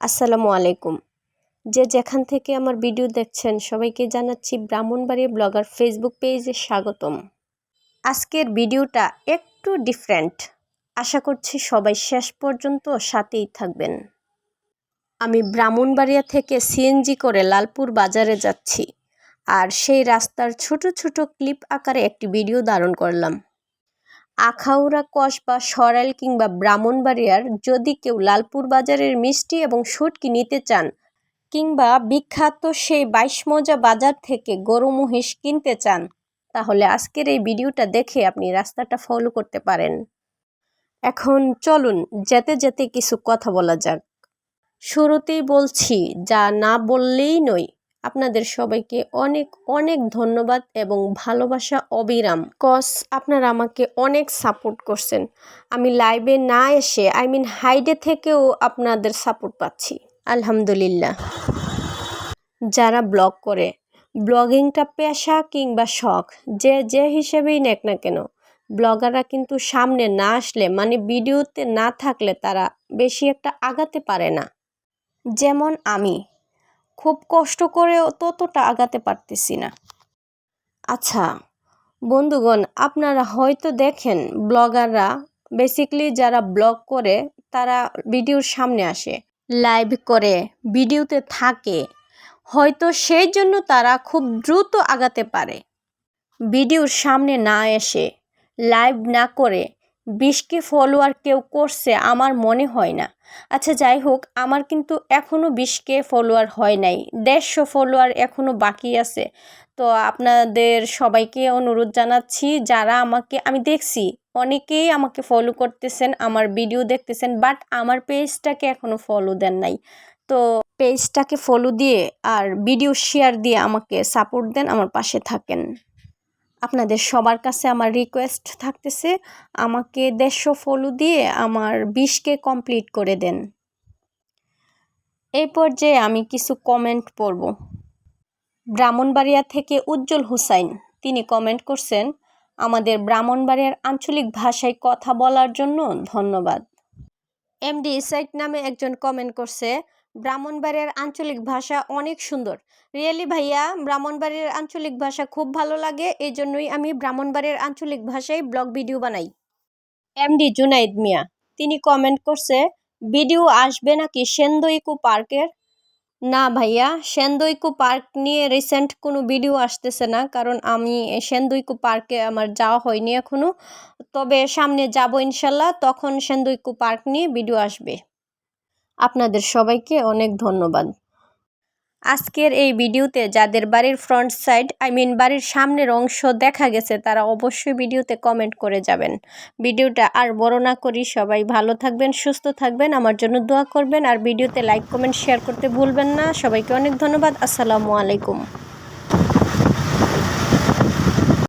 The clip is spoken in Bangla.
আসসালামু আলাইকুম। যে যেখান থেকে আমার ভিডিও দেখছেন, সবাইকে জানাচ্ছি ব্রাহ্মণবাড়ি ব্লগার ফেসবুক পেজে স্বাগতম। আজকের ভিডিওটা একটু ডিফারেন্ট আশা করছি সবাই শেষ পর্যন্ত সাথেই থাকবেন। আমি ব্রাহ্মণবাড়িয়া থেকে সিএনজি করে লালপুর বাজারে যাচ্ছি, আর সেই রাস্তার ছোট ছোট ক্লিপ আকারে একটি ভিডিও ধারণ করলাম। আখাউড়া, কসবা, সরাইল কিংবা ব্রাহ্মণবাড়িয়ার যদি কেউ লালপুর বাজারের মিষ্টি এবং সুটকি নিতে চান কিংবা বিখ্যাত সেই বাইশ মজা বাজার থেকে গরু মহিষ কিনতে চান, তাহলে আজকের এই ভিডিওটা দেখে আপনি রাস্তাটা ফলো করতে পারেন। এখন চলুন যেতে যেতে কিছু কথা বলা যাক। শুরুতেই বলছি, যা না বললেই নয় আপনাদের সবাইকে অনেক অনেক ধন্যবাদ এবং ভালোবাসা অবিরাম। কস, আপনারা আমাকে অনেক সাপোর্ট করছেন। আমি লাইভে না এসে, আই মিন হাইডে থেকেও আপনাদের সাপোর্ট পাচ্ছি। আলহামদুলিল্লাহ। যারা ব্লগ করে, ব্লগিংটা পেশা কিংবা শখ, যে যে হিসেবেই নেক না কেন, ব্লগাররা কিন্তু সামনে না আসলে মানে ভিডিওতে না থাকলে তারা বেশি একটা আগাতে পারে না। যেমন আমি খুব কষ্ট করেও ততটা আগাতে পারতেছি না। আচ্ছা বন্ধুগণ, আপনারা হয়তো দেখেন, ব্লগাররা বেসিকলি যারা ব্লগ করে, তারা ভিডিওর সামনে আসে লাইভ করে, ভিডিওতে থাকে। হয়তো সেই জন্য তারা খুব দ্রুত আগাতে পারে। ভিডিওর সামনে না এসে লাইভ না করে বিশকে ফলোয়ার কেউ করছে, আমার মনে হয় না। আচ্ছা যাই হোক, আমার কিন্তু এখনও বিশকে ফলোয়ার হয় নাই, দেড়শো ফলোয়ার এখনও বাকি আছে। তো আপনাদের সবাইকে অনুরোধ জানাচ্ছি, যারা আমাকে, আমি দেখছি, অনেকেই আমাকে ফলো করতেছেন, আমার ভিডিও দেখতেছেন বাট আমার পেজটাকে এখনও ফলো দেন নাই। তো পেজটাকে ফলো দিয়ে আর ভিডিও শেয়ার দিয়ে আমাকে সাপোর্ট দেন, আমার পাশে থাকেন। আপনাদের সবার কাছে আমার রিকোয়েস্ট থাকতেছে, আমাকে দেড়শো ফলো দিয়ে আমার বিশকে কমপ্লিট করে দেন। এই পর্যায়ে আমি কিছু কমেন্ট পড়ব। ব্রাহ্মণবাড়িয়া থেকে উজ্জ্বল হুসাইন, তিনি কমেন্ট করছেন, আমাদের ব্রাহ্মণবাড়িয়ার আঞ্চলিক ভাষায় কথা বলার জন্য ধন্যবাদ। এমডি ইসাইট নামে একজন কমেন্ট করছে ব্রাহ্মণবাড়িয়ার আঞ্চলিক ভাষা অনেক সুন্দর। রিয়েলি ভাইয়া, ব্রাহ্মণবাড়িয়ার আঞ্চলিক ভাষা খুব ভালো লাগে এই জন্যই আমি ব্রাহ্মণবাড়িয়ার আঞ্চলিক ভাষায় ব্লগ ভিডিও বানাই। এমডি জুনাইদ মিয়া, তিনি কমেন্ট করছে, ভিডিও আসবে নাকি সেন্দইকু পার্কের? না ভাইয়া, সেন্দইকু পার্ক নিয়ে রিসেন্ট কোনো ভিডিও আসতেছে না, কারণ আমি সেন্দইকু পার্কে আমার যাওয়া হয়নি এখনও তবে সামনে যাব ইনশাল্লাহ, তখন সেন্দইকু পার্ক নিয়ে ভিডিও আসবে। আপনাদের সবাইকে অনেক ধন্যবাদ। আজকের এই ভিডিওতে যাদের বাড়ির ফ্রন্ট সাইড আই মিন বাড়ির সামনের অংশ দেখা গেছে, তারা অবশ্যই ভিডিওতে কমেন্ট করে যাবেন। ভিডিওটা আর বড় না করি, সবাই ভালো থাকবেন, সুস্থ থাকবেন, আমার জন্য দোয়া করবেন, আর ভিডিওতে লাইক কমেন্ট শেয়ার করতে ভুলবেন না। সবাইকে অনেক ধন্যবাদ, আসসালামু আলাইকুম।